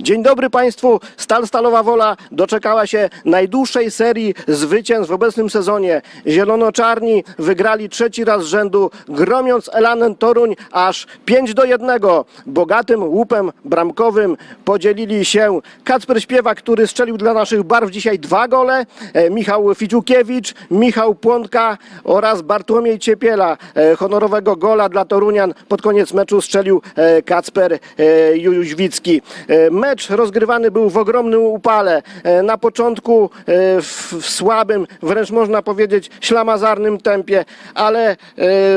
Dzień dobry Państwu. Stal Stalowa Wola doczekała się najdłuższej serii zwycięstw w obecnym sezonie. Zielono-czarni wygrali trzeci raz z rzędu, gromiąc Elanen Toruń aż 5 do 1. Bogatym łupem bramkowym podzielili się Kacper Śpiewak, który strzelił dla naszych barw dzisiaj dwa gole, e, Michał Ficiukiewicz, Michał Płonka oraz Bartłomiej Ciepiela. E, Honorowego gola dla Torunian pod koniec meczu strzelił e, Kacper Juźwicki. E, Mecz rozgrywany był w ogromnym upale. E, Na początku e, w, słabym, wręcz można powiedzieć ślamazarnym tempie, ale e,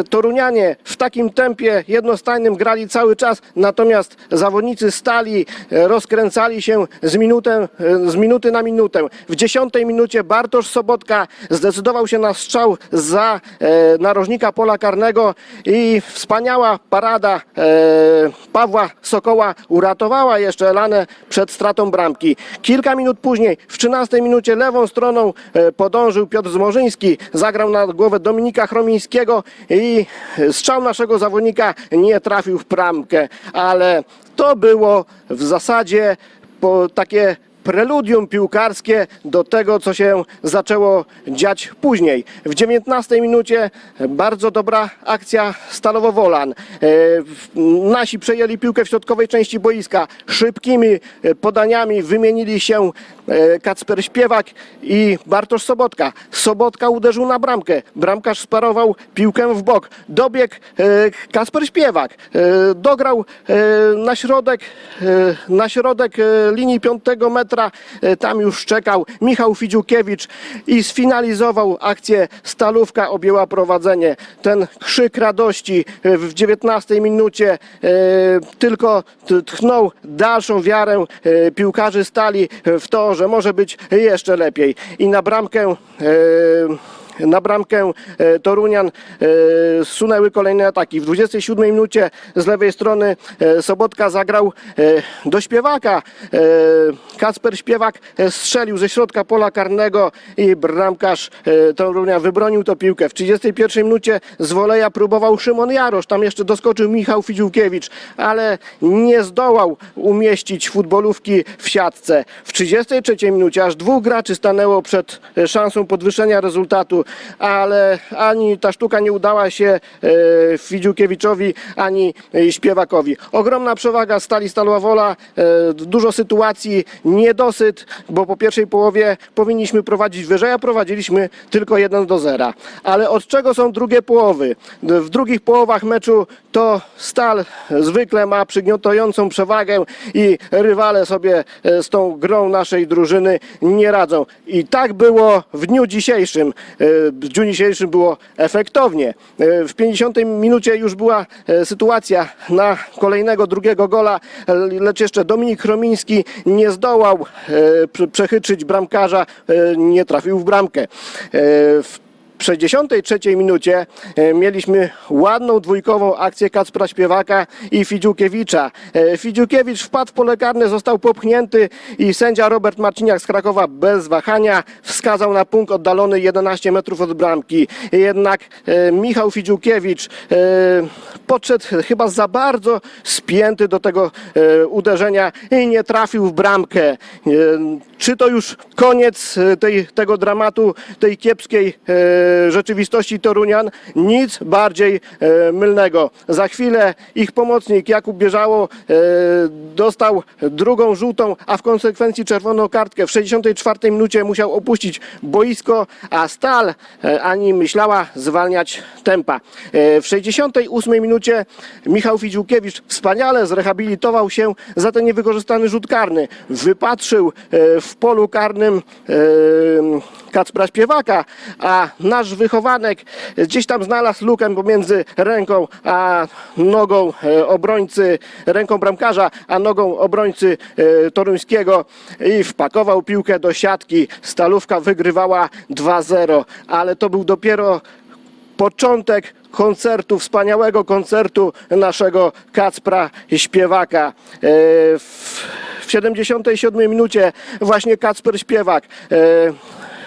Torunianie w takim tempie jednostajnym grali cały czas, natomiast zawodnicy stali, rozkręcali się z, minutę, z minuty na minutę. W dziesiątej minucie Bartosz Sobotka zdecydował się na strzał za narożnika pola karnego i wspaniała parada Pawła Sokoła uratowała jeszcze Elanę przed stratą bramki. Kilka minut później, w 13 minucie lewą stroną e, podążył Piotr Zmorzyński, zagrał na głowę Dominika Chromińskiego i strzał naszego zawodnika nie trafił w bramkę, ale to było w zasadzie takie preludium piłkarskie do tego, co się zaczęło dziać później. W 19 minucie bardzo dobra akcja Stalowo-Wolan. E, Nasi przejęli piłkę w środkowej części boiska. Szybkimi e, podaniami wymienili się e, Kacper Śpiewak i Bartosz Sobotka. Sobotka uderzył na bramkę. Bramkarz sparował piłkę w bok. Dobiegł Kasper Śpiewak. Dograł na środek, na środek linii piątego metra. E, Tam już czekał Michał Fidziukiewicz i sfinalizował akcję. Stalówka objęła prowadzenie. Ten krzyk radości e, w 19 minucie e, tylko tchnął dalszą wiarę piłkarzy stali w to, że może być jeszcze lepiej. I na bramkę na bramkę e, Torunian e, sunęły kolejne ataki. W 27 minucie z lewej strony e, Sobotka zagrał do śpiewaka. Kacper Śpiewak strzelił ze środka pola karnego i bramkarz Torunia wybronił tę piłkę. W 31 minucie z woleja próbował Szymon Jarosz. Tam jeszcze doskoczył Michał Fidziukiewicz, ale nie zdołał umieścić futbolówki w siatce. W 33 minucie aż dwóch graczy stanęło przed szansą podwyższenia rezultatu, ale ani ta sztuka nie udała się e, Fidziukiewiczowi, ani e, Śpiewakowi. Ogromna przewaga Stali Stalowa Wola, e, dużo sytuacji, niedosyt, bo po pierwszej połowie powinniśmy prowadzić wyżej, a prowadziliśmy tylko 1 do 0. Ale od czego są drugie połowy? W drugich połowach meczu to Stal zwykle ma przygniotającą przewagę i rywale sobie z tą grą naszej drużyny nie radzą. I tak było w dniu dzisiejszym. W dniu dzisiejszym było efektownie. E, W 50 minucie już była e, sytuacja na kolejnego drugiego gola, lecz jeszcze Dominik Chromiński nie zdołał e, prze- przechytrzyć bramkarza, nie trafił w bramkę. W w 63 minucie e, mieliśmy ładną dwójkową akcję Kacpra Śpiewaka i Fidziukiewicza. E, Fidziukiewicz wpadł w pole karne, został popchnięty i sędzia Robert Marciniak z Krakowa bez wahania wskazał na punkt oddalony 11 metrów od bramki. Jednak e, Michał Fidziukiewicz podszedł chyba za bardzo spięty do tego uderzenia i nie trafił w bramkę. Czy to już koniec tej, tego dramatu, tej kiepskiej rzeczywistości Torunian? Nic bardziej e, mylnego. Za chwilę ich pomocnik Jakub Bierzało e, dostał drugą żółtą, a w konsekwencji czerwoną kartkę. W 64 minucie musiał opuścić boisko, a Stal ani myślała zwalniać tempa. W 68 minucie Michał Fidziukiewicz wspaniale zrehabilitował się za ten niewykorzystany rzut karny. Wypatrzył w polu karnym Kacpra Śpiewaka, a nasz wychowanek gdzieś tam znalazł lukę pomiędzy ręką a nogą e, obrońcy, ręką bramkarza, a nogą obrońcy e, toruńskiego i wpakował piłkę do siatki. Stalówka wygrywała 2-0, ale to był dopiero początek koncertu, wspaniałego koncertu naszego Kacpra Śpiewaka. E, W w 77 minucie właśnie Kacper Śpiewak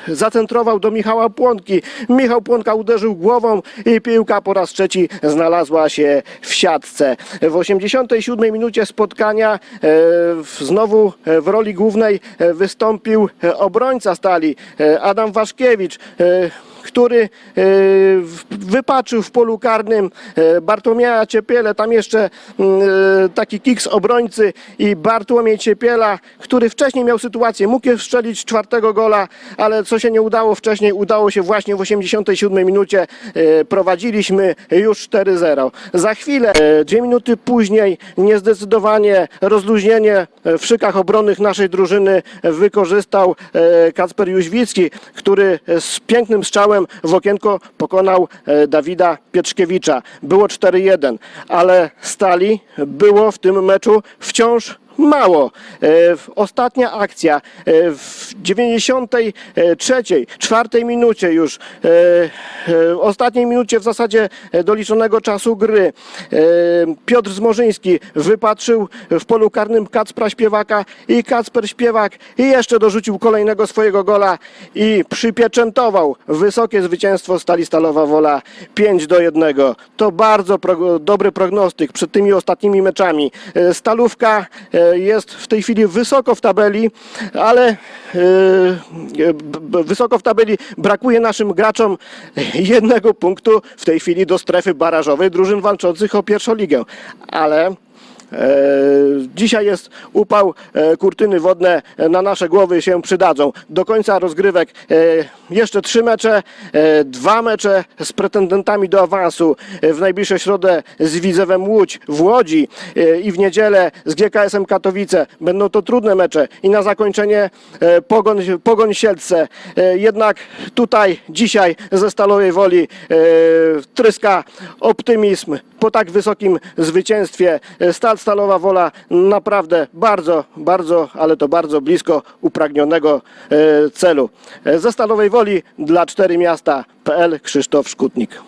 zacentrował do Michała Płonki. Michał Płonka uderzył głową i piłka po raz trzeci znalazła się w siatce. W 87 minucie spotkania e, znowu e, w roli głównej e, wystąpił obrońca stali Adam Waszkiewicz. Który e, wypaczył w polu karnym e, Bartłomieja Ciepiele, tam jeszcze mm, e, taki kiks obrońcy i Bartłomiej Ciepiela, który wcześniej miał sytuację, mógł strzelić czwartego gola, ale co się nie udało wcześniej, udało się właśnie w 87 minucie, prowadziliśmy już 4-0. Za chwilę, dwie minuty później, niezdecydowanie rozluźnienie w szykach obronnych naszej drużyny wykorzystał Kacper Jóźwicki, który z pięknym strzałem w okienko pokonał e, Dawida Pietrzkiewicza. Było 4-1, ale stali było w tym meczu wciąż mało. E, Ostatnia akcja e, w 93, czwartej minucie już, e, ostatniej minucie w zasadzie doliczonego czasu gry. Piotr Zmorzyński wypatrzył w polu karnym Kacpra Śpiewaka i Kacper Śpiewak jeszcze dorzucił kolejnego swojego gola i przypieczętował wysokie zwycięstwo Stali Stalowa Wola 5 do 1. To bardzo dobry prognostyk przed tymi ostatnimi meczami. Stalówka jest w tej chwili wysoko w tabeli, ale e, b- wysoko w tabeli brakuje naszym graczom jednego punktu w tej chwili do strefy barażowej drużyn walczących o pierwszą ligę. Ale E, Dzisiaj jest upał, e, kurtyny wodne na nasze głowy się przydadzą. Do końca rozgrywek e, jeszcze trzy mecze, e, dwa mecze z pretendentami do awansu. E, W najbliższą środę z Widzewem Łódź w Łodzi e, i w niedzielę z GKS-em Katowice. Będą to trudne mecze i na zakończenie e, Pogoń, Pogoń Siedlce. E, Jednak tutaj dzisiaj ze Stalowej Woli e, tryska optymizm po tak wysokim zwycięstwie. E, Stal Stalowa Wola naprawdę bardzo, bardzo, ale to bardzo blisko upragnionego e, celu. E, Ze Stalowej Woli dla 4 miasta.pl Krzysztof Szkutnik.